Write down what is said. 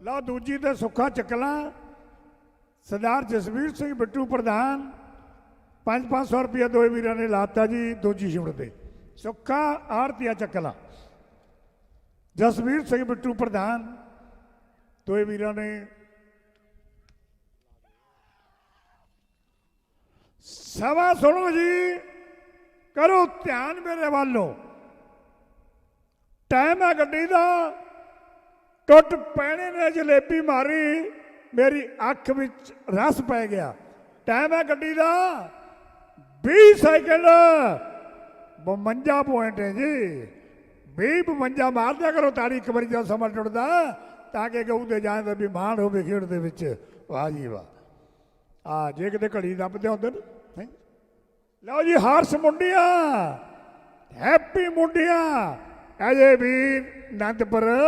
ਲਓ ਦੂਜੀ ਤੇ ਸੁੱਖਾ ਚੱਕਲਾ ਸਰਦਾਰ ਜਸਵੀਰ ਸਿੰਘ ਬਿੱਟੂ ਪ੍ਰਧਾਨ 5-500 ਰੁਪਏ ਦੋਏ ਵੀਰਾਂ ਨੇ ਲਾਤਾ ਜੀ ਦੂਜੀ ਸ਼ਿਮੜ ਤੇ ਸੁੱਖਾ ਆਰਤੀਆ ਚੱਕਲਾ ਜਸਵੀਰ ਸਿੰਘ ਬਿੱਟੂ ਪ੍ਰਧਾਨ ਦੋਏ ਵੀਰਾਂ ਨੇ ਸਵਾ ਸੁਣੋ ਜੀ ਕਰੋ ਧਿਆਨ ਮੇਰੇ ਵੱਲੋਂ ਟਾਈਮ ਹੈ ਗੱਡੀ ਦਾ। ਟੁੱਟ ਪੈਣੇ ਨੇ ਜਲੇਬੀ ਮਾਰੀ, ਮੇਰੀ ਅੱਖ ਵਿੱਚ ਰਸ ਪੈ ਗਿਆ। ਟਾਈਮ ਹੈ ਗੱਡੀ ਦਾ। 20 ਸੈਕਿੰਡ 52 ਪੁਆਇੰਟ ਹੈ ਜੀ। 20 52 ਮਾਰ ਦਿਆ ਕਰੋ ਤਾੜੀ, ਇੱਕ ਵਾਰੀ ਜਦ ਸਮਾਂ ਟੁੱਟਦਾ, ਤਾਂ ਕਿ ਗਊ ਦੇ ਜਾਣ ਦਾ ਵੀ ਮਾਣ ਹੋਵੇ ਖੇਡ ਦੇ ਵਿੱਚ। ਵਾਹ ਜੀ ਵਾਹ। ਆ ਜੇ ਕਿਤੇ ਘੜੀ ਦੱਬਦੇ ਹੁੰਦੇ ਨੇ ਲਓ ਜੀ, ਹਾਰਸ ਮੁੰਡੀਆਂ। ਹੈਪੀ ਮੁੰਡੀਆਂ। అదే మీ నంతపురం